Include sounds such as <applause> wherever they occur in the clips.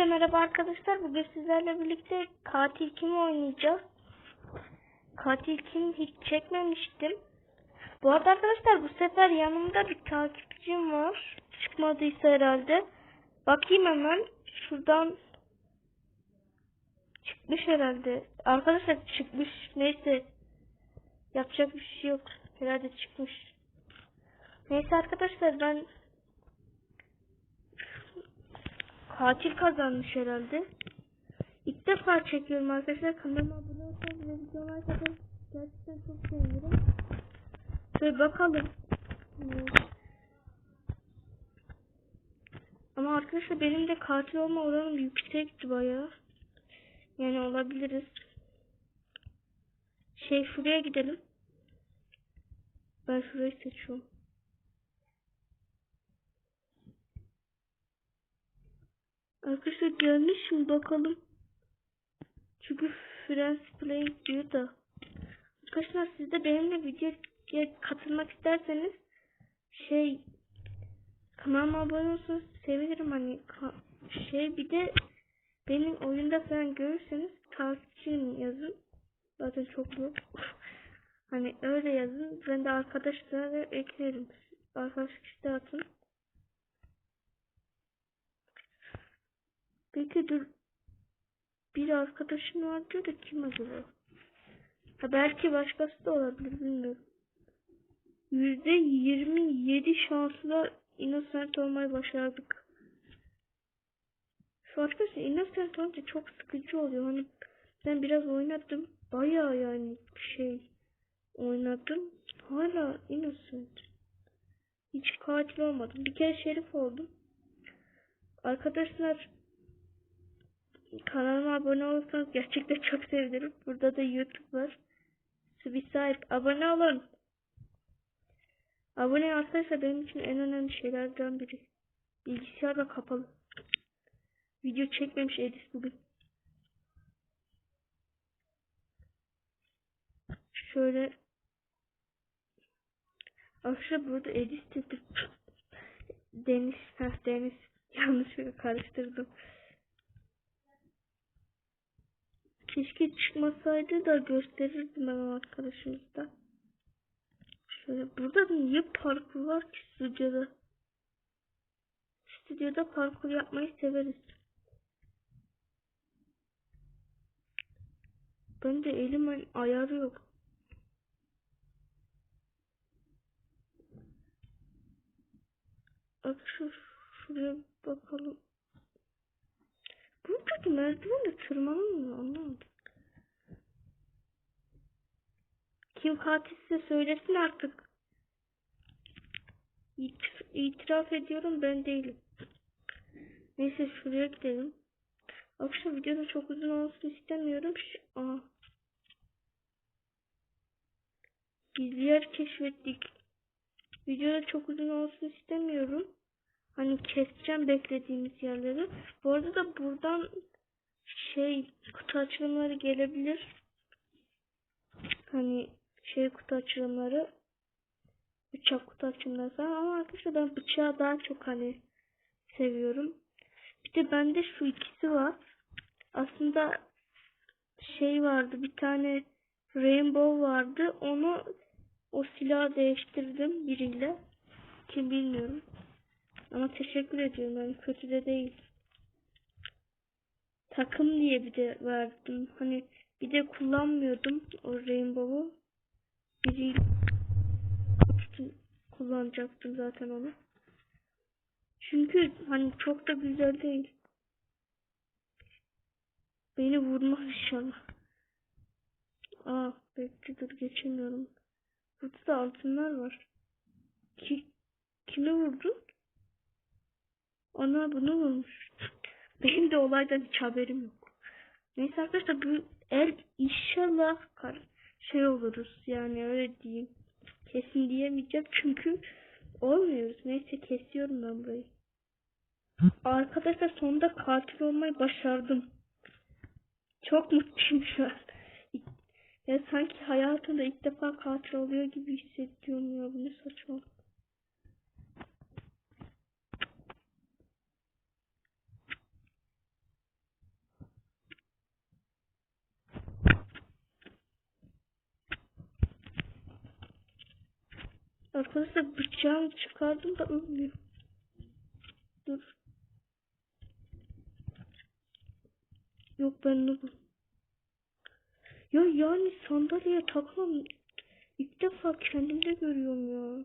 Hepinize merhaba arkadaşlar. Bugün sizlerle birlikte katil kim oynayacağız? Katil kim hiç çekmemiştim. Bu arada arkadaşlar bu sefer yanımda bir takipçim var. Çıkmadıysa herhalde. Bakayım hemen. Şuradan çıkmış herhalde. Arkadaşlar çıkmış. Neyse. Yapacak bir şey yok. Herhalde çıkmış. Neyse arkadaşlar ben katil kazanmış herhalde. İlk defa çekiyorum arkadaşlar. Kanalıma abone olsanız ve videoma atın. Gerçekten çok sevinirim. Şöyle bakalım. Ama arkadaşlar benim de katil olma oranım yüksekti bayağı. Yani olabiliriz. Şey şuraya gidelim. Ben şurayı seçiyorum. Arkadaşlar gelmiş mi bakalım. Çünkü Friends Playing diyor da. Arkadaşlar siz de benimle videoya katılmak isterseniz şey kanalıma abone olsanız sevinirim hani şey bir de benim oyunda falan görürseniz takipçim yazın. Zaten çok yok. <laughs> hani öyle yazın. Ben de arkadaşlara eklerim. Arkadaş işte atın. Peki dur. Bir arkadaşım var diyor da kim acaba? Ha belki başkası da olabilir bilmiyorum. Yüzde yirmi yedi şansla innocent olmayı başardık. Şu arkadaşlar innocent olunca çok sıkıcı oluyor. Hani ben biraz oynadım. Bayağı yani şey oynadım. Hala innocent. Hiç katil olmadım. Bir kere şerif oldum. Arkadaşlar kanalıma abone olursanız gerçekten çok sevinirim. Burada da YouTube var. Sahip abone olun. Abone arkadaşlar benim için en önemli şeylerden biri. Bilgisayar da kapalı. Video çekmemiş Edis bugün. Şöyle Arkadaşlar burada Edis dedim. Deniz, heh, Deniz. Yanlışlıkla karıştırdım. Keşke çıkmasaydı da gösterirdim ben arkadaşımızda. Şöyle burada niye parkur var ki stüdyoda? Stüdyoda parkur yapmayı severiz. Ben de elim ayarı yok. Bak şu şuraya bakalım. Buradaki merdivenle tırmanılmıyor anlamadım. Kim katilse söylesin artık. İt itiraf ediyorum ben değilim. Neyse şuraya gidelim. Akşam videoda çok uzun olsun istemiyorum. Ş Aa. Gizli yer keşfettik. Videoda çok uzun olsun istemiyorum. Hani keseceğim beklediğimiz yerleri. Bu arada da buradan şey kutu açılımları gelebilir. Hani şey kutu açılımları bıçak kutu açılımları falan ama arkadaşlar ben bıçağı daha çok hani seviyorum. Bir de bende şu ikisi var. Aslında şey vardı bir tane rainbow vardı. Onu o silahı değiştirdim biriyle. Kim bilmiyorum. Ama teşekkür ediyorum. Yani kötü de değil. Takım diye bir de verdim. Hani bir de kullanmıyordum o Rainbow'u. Biri kullanacaktım zaten onu. Çünkü hani çok da güzel değil. Beni vurmaz inşallah. Aa bekle dur geçemiyorum. Burada da altınlar var. Ki, kime vurdun? Ana bunu vurmuş. Benim de olaydan hiç haberim yok. Neyse arkadaşlar bu el inşallah kar şey oluruz yani öyle diyeyim. Kesin diyemeyeceğim çünkü olmuyoruz. Neyse kesiyorum ben burayı. Arkadaşlar sonunda katil olmayı başardım. Çok mutluyum şu an. Ya sanki hayatımda ilk defa katil oluyor gibi hissediyorum ya. Bu ne saçma. Arkadaşlar bıçağımı çıkardım da ölmüyor. Dur. Yok ben noobum. Ya yani sandalyeye takmam. İlk defa kendimde görüyorum ya.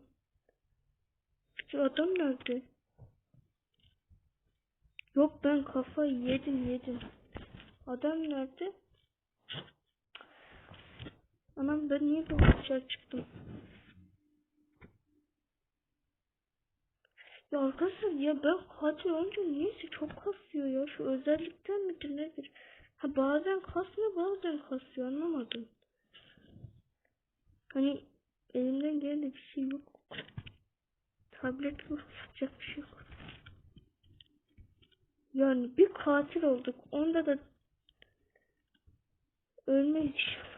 Şu adam nerede? Yok ben kafayı yedim yedim. Adam nerede? Anam ben niye bu dışarı çıktım? Ya arkadaşlar ya ben katil olunca niyeyse çok kasıyor ya. Şu özellikten midir nedir? Ha bazen kasmıyor bazen kasıyor anlamadım. Hani elimden gelen de bir şey yok. Tablet var yapacak bir şey yok. Yani bir katil olduk. Onda da ölmeyiz inşallah.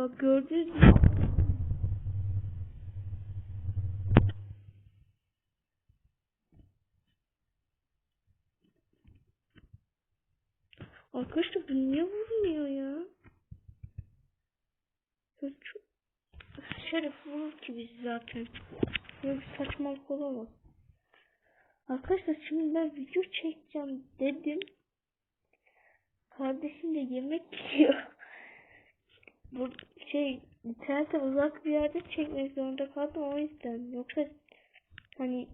Bak gördünüz mü? Arkadaşlar bu niye vurmuyor ya? Çok... Şeref vurur ki biz zaten. Böyle bir saçmalık olamaz. Arkadaşlar şimdi ben video çekeceğim dedim. Kardeşim de yemek yiyor. Bu şey internete uzak bir yerde çekmek zorunda kaldım o yüzden. Yoksa hani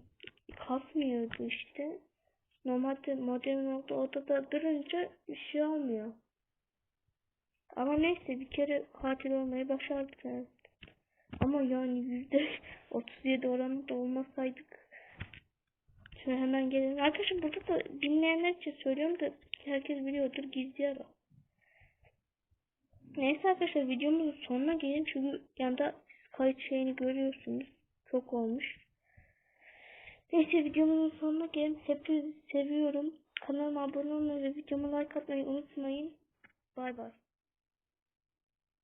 kasmıyordu işte. Normalde modern olduğu odada durunca bir şey olmuyor. Ama neyse bir kere katil olmayı başardık evet. Ama yani yüzde <laughs> 37 oranında olmasaydık. Şimdi hemen gelelim. Arkadaşlar burada da dinleyenler için söylüyorum da herkes biliyordur gizli ara. Neyse arkadaşlar videomuzun sonuna gelin çünkü yanda kayıt şeyini görüyorsunuz. Çok olmuş. Neyse videomuzun sonuna gelin. Hepinizi seviyorum. Kanalıma abone olmayı ve videoma like atmayı unutmayın. Bay bay.